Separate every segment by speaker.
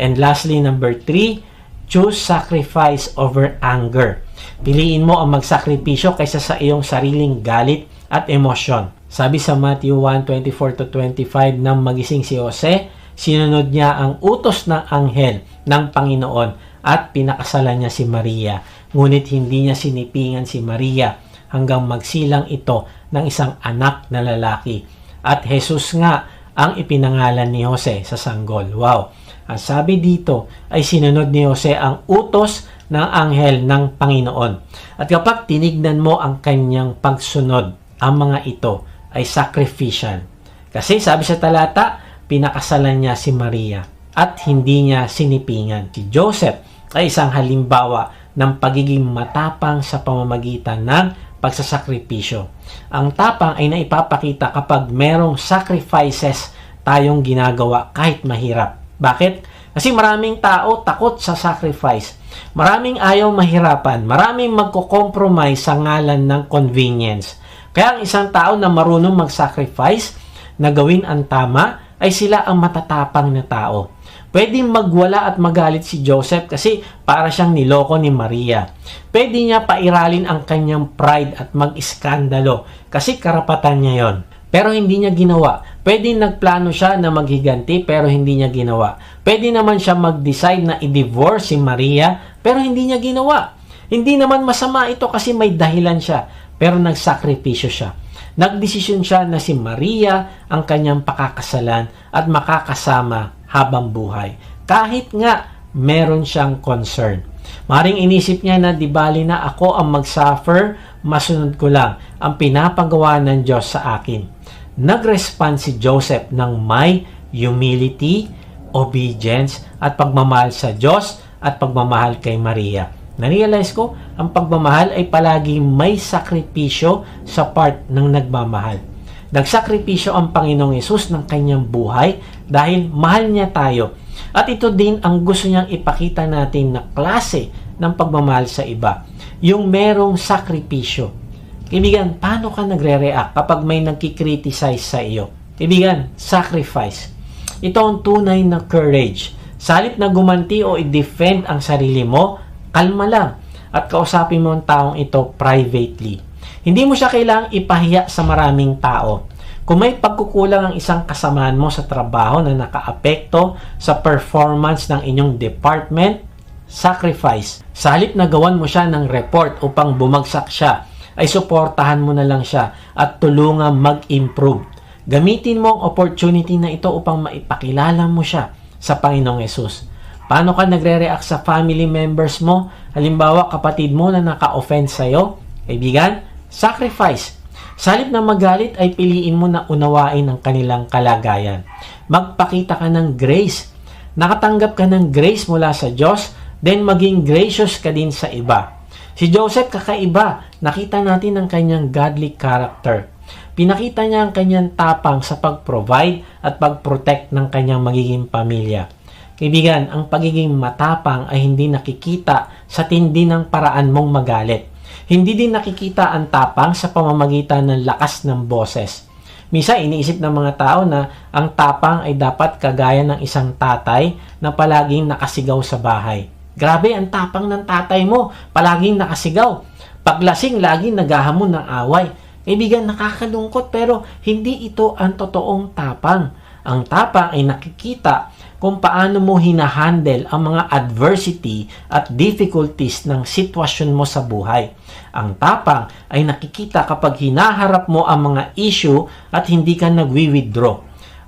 Speaker 1: And lastly, number three, choose sacrifice over anger. Piliin mo ang magsakripisyo kaysa sa iyong sariling galit at emosyon. Sabi sa Matthew 1:24 to 25 nang magising si Jose, sinunod niya ang utos ng anghel ng Panginoon at pinakasalan niya si Maria. Ngunit hindi niya sinipingan si Maria hanggang magsilang ito ng isang anak na lalaki. At Jesus nga ang ipinangalan ni Jose sa sanggol. Wow! Ang sabi dito ay sinunod ni Jose ang utos ng anghel ng Panginoon. At kapag tinignan mo ang kanyang pagsunod, ang mga ito ay sacrificial. Kasi sabi sa talata, pinakasalan niya si Maria at hindi niya sinipingan. Si Joseph ay isang halimbawa ng pagiging matapang sa pamamagitan ng pagsasakripisyo. Ang tapang ay naipapakita kapag merong sacrifices tayong ginagawa kahit mahirap. Bakit? Kasi maraming tao takot sa sacrifice. Maraming ayaw mahirapan. Maraming magko-compromise sa ngalan ng convenience. Kaya ang isang tao na marunong mag-sacrifice, na gawin ang tama, ay sila ang matatapang na tao. Pwedeng magwala at magalit si Joseph kasi para siyang niloko ni Maria. Pwede niya pairalin ang kanyang pride at mag-iskandalo kasi karapatan niya yon. Pero hindi niya ginawa. Pwede nagplano siya na maghiganti pero hindi niya ginawa. Pwede naman siya mag-decide na i-divorce si Maria pero hindi niya ginawa. Hindi naman masama ito kasi may dahilan siya pero nagsakripisyo siya. Nagdesisyon siya na si Maria ang kanyang pakakasalan at makakasama habang buhay. Kahit nga meron siyang concern. Maring inisip niya na di bali na ako ang mag-suffer, masunod ko lang ang pinapagawa ng Diyos sa akin. Nag-respond si Joseph ng may humility, obedience, at pagmamahal sa Diyos at pagmamahal kay Maria. Narealize ko, ang pagmamahal ay palaging may sakripisyo sa part ng nagmamahal. Nagsakripisyo ang Panginoong Yesus ng kanyang buhay dahil mahal niya tayo. At ito din ang gusto niyang ipakita natin na klase ng pagmamahal sa iba. Yung merong sakripisyo. Kaibigan, paano ka nagre-react kapag may nagkikriticize sa iyo? Kaibigan, sacrifice. Ito ang tunay na courage. Sa halip na gumanti o i-defend ang sarili mo, kalma lang at kausapin mo ang taong ito privately. Hindi mo siya kailangang ipahiya sa maraming tao. Kung may pagkukulang ang isang kasamaan mo sa trabaho na nakaapekto sa performance ng inyong department, sacrifice. Sa halip na gawan mo siya ng report upang bumagsak siya, ay suportahan mo na lang siya at tulungan mag-improve. Gamitin mo ang opportunity na ito upang maipakilala mo siya sa Panginoong Yesus. Paano ka nagre-react sa family members mo? Halimbawa, kapatid mo na naka-offend sa'yo? Kaibigan, sacrifice. Sa halip na magalit ay piliin mo na unawain ang kanilang kalagayan. Magpakita ka ng grace. Nakatanggap ka ng grace mula sa Diyos, then maging gracious ka din sa iba. Si Joseph kakaiba. Nakita natin ang kanyang godly character. Pinakita niya ang kanyang tapang sa pag-provide at pag-protect ng kanyang magiging pamilya. Kaibigan, ang pagiging matapang ay hindi nakikita sa tindi ng paraan mong magalit. Hindi din nakikita ang tapang sa pamamagitan ng lakas ng boses. Misa iniisip ng mga tao na ang tapang ay dapat kagaya ng isang tatay na palaging nakasigaw sa bahay. Grabe ang tapang ng tatay mo, palaging nakasigaw. Paglasing, laging naghahamon ng away. Kaibigan, nakakalungkot pero hindi ito ang totoong tapang. Ang tapang ay nakikita kung paano mo hinahandle ang mga adversity at difficulties ng sitwasyon mo sa buhay. Ang tapang ay nakikita kapag hinaharap mo ang mga issue at hindi ka nagwi-withdraw.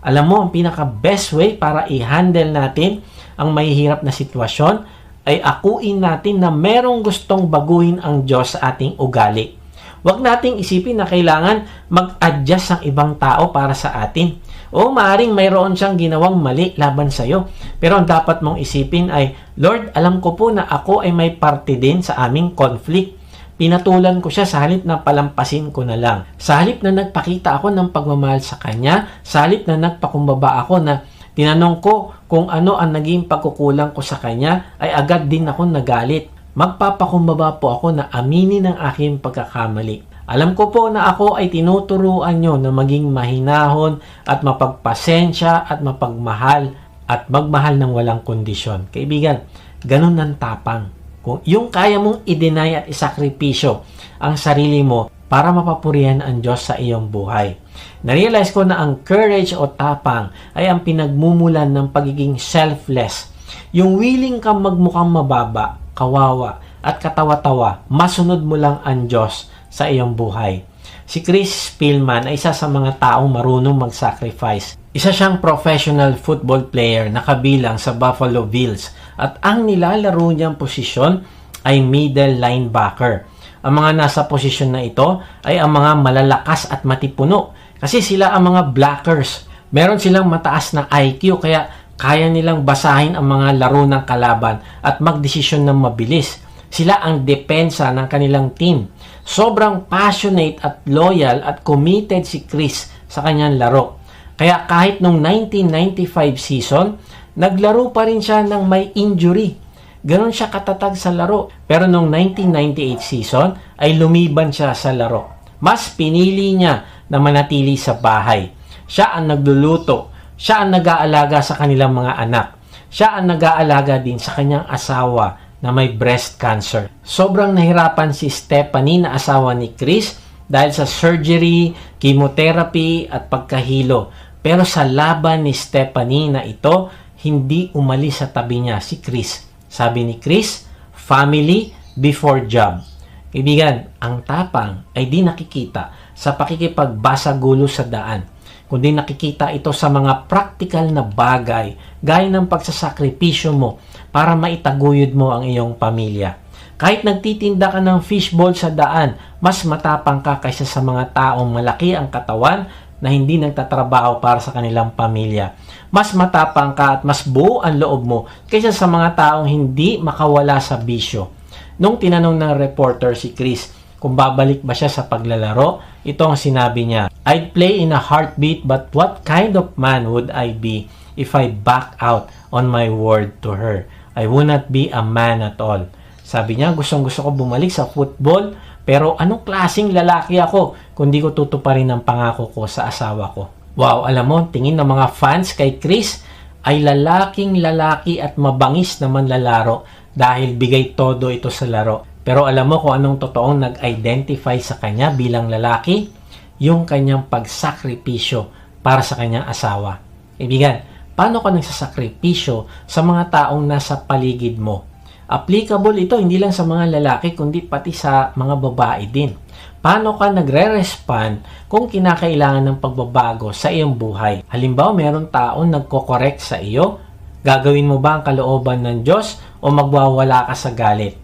Speaker 1: Alam mo, ang pinaka-best way para i-handle natin ang mahihirap na sitwasyon ay akuin natin na merong gustong baguhin ang Diyos sa ating ugali. Huwag nating isipin na kailangan mag-adjust ang ibang tao para sa atin. O maaring mayroon siyang ginawang mali laban sa iyo. Pero ang dapat mong isipin ay, Lord, alam ko po na ako ay may parte din sa aming conflict. Pinatulan ko siya sa halip na palampasin ko na lang. Sa halip na nagpakita ako ng pagmamahal sa kanya, sa halip na nagpakumbaba ako na tinanong ko kung ano ang naging pagkukulang ko sa kanya, ay agad din ako nagalit. Magpapakumbaba po ako na aminin ang aking pagkakamali. Alam ko po na ako ay tinuturuan nyo na maging mahinahon at mapagpasensya at mapagmahal at magmahal ng walang kondisyon. Kaibigan, ganun ang tapang. Kung yung kaya mong i-deny at isakripisyo ang sarili mo para mapapurihan ang Diyos sa iyong buhay. Narealize ko na ang courage o tapang ay ang pinagmumulan ng pagiging selfless. Yung willing kang magmukhang mababa, kawawa, at katawa-tawa, masunod mo lang ang Diyos sa iyong buhay. Si Chris Spielman ay isa sa mga taong marunong mag-sacrifice. Isa siyang professional football player na kabilang sa Buffalo Bills at ang nilalaro niyang posisyon ay middle linebacker. Ang mga nasa posisyon na ito ay ang mga malalakas at matipuno kasi sila ang mga blockers. Meron silang mataas na IQ kaya kaya nilang basahin ang mga laro ng kalaban at magdesisyon ng mabilis. Sila ang depensa ng kanilang team. Sobrang passionate at loyal at committed si Chris sa kanyang laro. Kaya kahit nung 1995 season, naglaro pa rin siya ng may injury. Ganon siya katatag sa laro. Pero nung 1998 season, ay lumiban siya sa laro. Mas pinili niya na manatili sa bahay. Siya ang nagluluto. Siya ang nag-aalaga sa kanilang mga anak. Siya ang nag-aalaga din sa kanyang asawa na may breast cancer. Sobrang nahirapan si Stephanie na asawa ni Chris dahil sa surgery, chemotherapy at pagkahilo. Pero sa laban ni Stephanie na ito, hindi umalis sa tabi niya si Chris. Sabi ni Chris, family before job. Ibigan, ang tapang ay di nakikita sa pakikipagbasa gulo sa daan kundi nakikita ito sa mga practical na bagay gaya ng pagsasakripisyo mo para maitaguyod mo ang iyong pamilya. Kahit nagtitinda ka ng fishball sa daan, mas matapang ka kaysa sa mga taong malaki ang katawan na hindi nagtatrabaho para sa kanilang pamilya. Mas matapang ka at mas buo ang loob mo kaysa sa mga taong hindi makawala sa bisyo. Nung tinanong ng reporter si Chris kung babalik ba siya sa paglalaro, ito ang sinabi niya, I'd play in a heartbeat but what kind of man would I be if I back out on my word to her? I would not be a man at all. Sabi niya, gustong gusto ko bumalik sa football pero anong klasing lalaki ako kung di ko tutuparin ang pangako ko sa asawa ko? Wow, alam mo, tingin ng mga fans kay Chris ay lalaking lalaki at mabangis na manlalaro dahil bigay todo ito sa laro. Pero alam mo kung anong totoong nag-identify sa kanya bilang lalaki? Yung kanyang pagsakripisyo para sa kanyang asawa. Ibigan, paano ka nagsasakripisyo sa mga taong nasa paligid mo? Applicable ito hindi lang sa mga lalaki kundi pati sa mga babae din. Paano ka nagre-respond kung kinakailangan ng pagbabago sa iyong buhay? Halimbawa, meron taong nagko-correct sa iyo, gagawin mo ba ang kalooban ng Diyos o magwawala ka sa galit?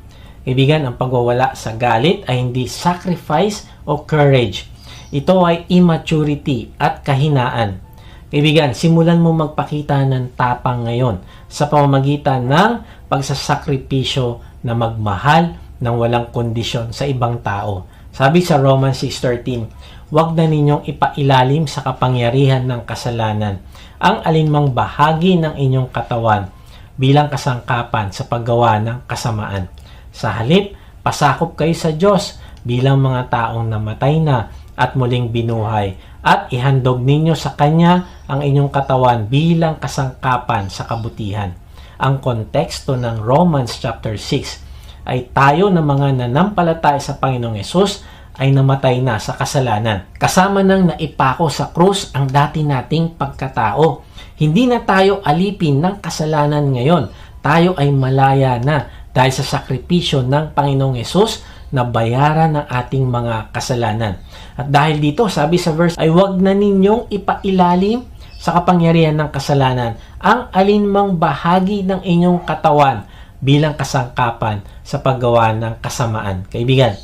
Speaker 1: Ibigan, ang pagwawala sa galit ay hindi sacrifice o courage. Ito ay immaturity at kahinaan. Ibigan, simulan mo magpakita ng tapang ngayon sa pamamagitan ng pagsasakripisyo na magmahal ng walang kondisyon sa ibang tao. Sabi sa Romans 6.13, Huwag na ninyong ipailalim sa kapangyarihan ng kasalanan ang alinmang bahagi ng inyong katawan bilang kasangkapan sa paggawa ng kasamaan sa halip, pasakop kayo sa Diyos bilang mga taong namatay na at muling binuhay at ihandog ninyo sa Kanya ang inyong katawan bilang kasangkapan sa kabutihan. Ang konteksto ng Romans chapter 6 ay tayo na mga nanampalataya sa Panginoong Yesus ay namatay na sa kasalanan. Kasama nang naipako sa krus ang dati nating pagkatao. Hindi na tayo alipin ng kasalanan ngayon. Tayo ay malaya na dahil sa sakripisyo ng Panginoong Yesus na bayaran ng ating mga kasalanan. At dahil dito, sabi sa verse, ay huwag na ninyong ipailalim sa kapangyarihan ng kasalanan ang alinmang bahagi ng inyong katawan bilang kasangkapan sa paggawa ng kasamaan. Kaibigan,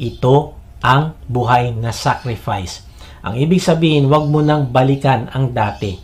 Speaker 1: ito ang buhay na sacrifice. Ang ibig sabihin, huwag mo nang balikan ang dati.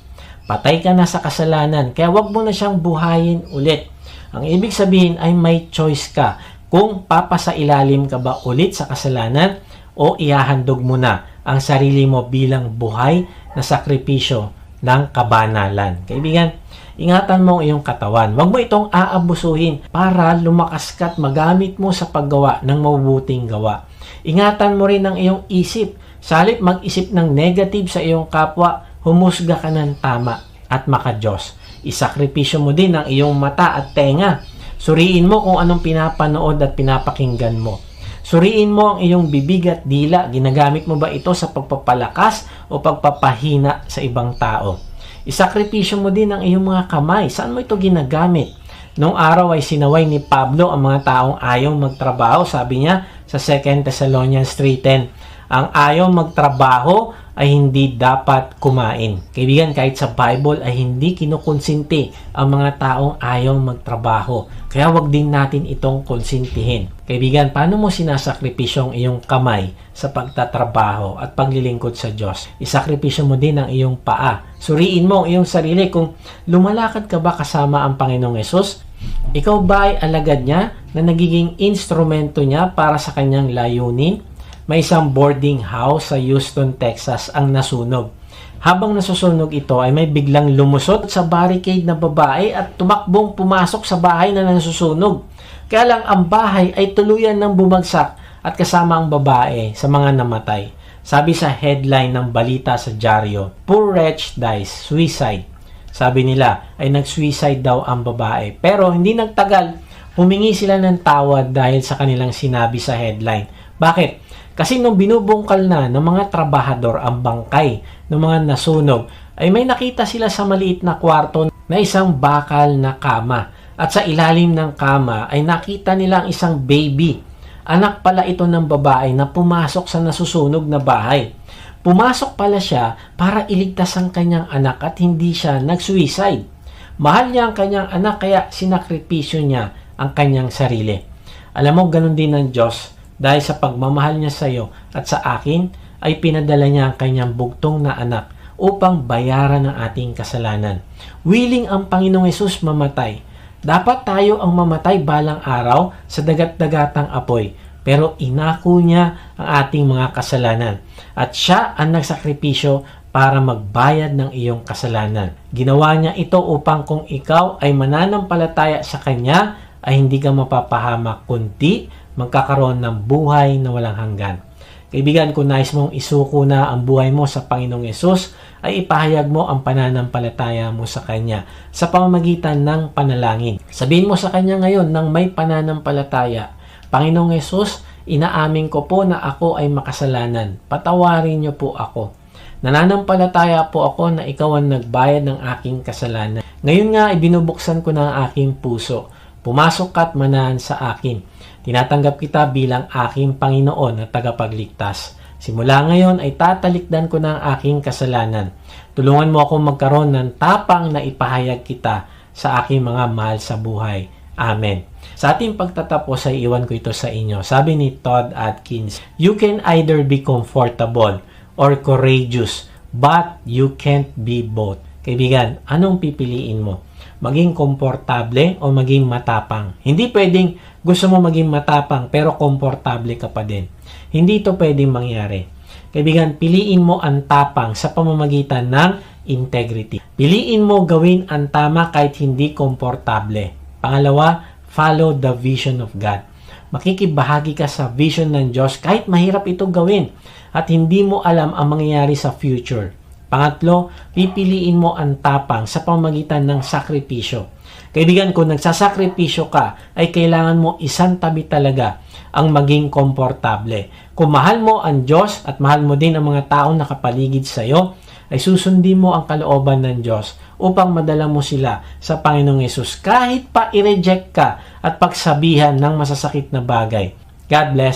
Speaker 1: Patay ka na sa kasalanan, kaya huwag mo na siyang buhayin ulit ang ibig sabihin ay may choice ka kung papasailalim ka ba ulit sa kasalanan o ihahandog mo na ang sarili mo bilang buhay na sakripisyo ng kabanalan. Kaibigan, ingatan mo ang iyong katawan. Huwag mo itong aabusuhin para lumakas ka at magamit mo sa paggawa ng mabubuting gawa. Ingatan mo rin ang iyong isip. Salit mag-isip ng negative sa iyong kapwa, humusga ka ng tama at maka-Diyos. Isakripisyo mo din ang iyong mata at tenga. Suriin mo kung anong pinapanood at pinapakinggan mo. Suriin mo ang iyong bibig at dila. Ginagamit mo ba ito sa pagpapalakas o pagpapahina sa ibang tao? Isakripisyo mo din ang iyong mga kamay. Saan mo ito ginagamit? Noong araw ay sinaway ni Pablo ang mga taong ayaw magtrabaho. Sabi niya sa 2 Thessalonians 3.10, ang ayaw magtrabaho ay hindi dapat kumain. Kaibigan, kahit sa Bible ay hindi kinukonsinti ang mga taong ayaw magtrabaho. Kaya wag din natin itong konsintihin. Kaibigan, paano mo sinasakripisyo ang iyong kamay sa pagtatrabaho at paglilingkod sa Diyos? Isakripisyo mo din ang iyong paa. Suriin mo ang iyong sarili kung lumalakad ka ba kasama ang Panginoong Yesus? Ikaw ba ay alagad niya na nagiging instrumento niya para sa kanyang layunin? May isang boarding house sa Houston, Texas ang nasunog. Habang nasusunog ito ay may biglang lumusot sa barricade na babae at tumakbong pumasok sa bahay na nasusunog. Kaya lang ang bahay ay tuluyan ng bumagsak at kasama ang babae sa mga namatay. Sabi sa headline ng balita sa dyaryo, Poor wretch dies, suicide. Sabi nila ay nag-suicide daw ang babae. Pero hindi nagtagal, humingi sila ng tawad dahil sa kanilang sinabi sa headline. Bakit? Kasi nung binubungkal na ng mga trabahador ang bangkay ng mga nasunog, ay may nakita sila sa maliit na kwarto na isang bakal na kama. At sa ilalim ng kama ay nakita nila ang isang baby. Anak pala ito ng babae na pumasok sa nasusunog na bahay. Pumasok pala siya para iligtas ang kanyang anak at hindi siya nag-suicide. Mahal niya ang kanyang anak kaya sinakripisyo niya ang kanyang sarili. Alam mo, ganun din ng Diyos dahil sa pagmamahal niya sa iyo at sa akin, ay pinadala niya ang kanyang bugtong na anak upang bayaran ang ating kasalanan. Willing ang Panginoong Yesus mamatay. Dapat tayo ang mamatay balang araw sa dagat-dagatang apoy. Pero inako niya ang ating mga kasalanan. At siya ang nagsakripisyo para magbayad ng iyong kasalanan. Ginawa niya ito upang kung ikaw ay mananampalataya sa Kanya, ay hindi ka mapapahamak kundi magkakaroon ng buhay na walang hanggan. Kaibigan, kung nais mong isuko na ang buhay mo sa Panginoong Yesus, ay ipahayag mo ang pananampalataya mo sa Kanya sa pamamagitan ng panalangin. Sabihin mo sa Kanya ngayon nang may pananampalataya, Panginoong Yesus, inaamin ko po na ako ay makasalanan. Patawarin niyo po ako. Nananampalataya po ako na ikaw ang nagbayad ng aking kasalanan. Ngayon nga, ibinubuksan ko na ang aking puso Pumasok ka at manahan sa akin. Tinatanggap kita bilang aking Panginoon at tagapagligtas. Simula ngayon ay tatalikdan ko na ang aking kasalanan. Tulungan mo ako magkaroon ng tapang na ipahayag kita sa aking mga mahal sa buhay. Amen. Sa ating pagtatapos ay iwan ko ito sa inyo. Sabi ni Todd Atkins, You can either be comfortable or courageous, but you can't be both. Kaibigan, anong pipiliin mo? maging komportable o maging matapang. Hindi pwedeng gusto mo maging matapang pero komportable ka pa din. Hindi ito pwedeng mangyari. Kaibigan, piliin mo ang tapang sa pamamagitan ng integrity. Piliin mo gawin ang tama kahit hindi komportable. Pangalawa, follow the vision of God. Makikibahagi ka sa vision ng Diyos kahit mahirap ito gawin at hindi mo alam ang mangyayari sa future. Pangatlo, pipiliin mo ang tapang sa pamagitan ng sakripisyo. Kaibigan, kung nagsasakripisyo ka, ay kailangan mo isang tabi talaga ang maging komportable. Kung mahal mo ang Diyos at mahal mo din ang mga taong nakapaligid sa iyo, ay susundin mo ang kalooban ng Diyos upang madala mo sila sa Panginoong Yesus kahit pa i-reject ka at pagsabihan ng masasakit na bagay. God bless.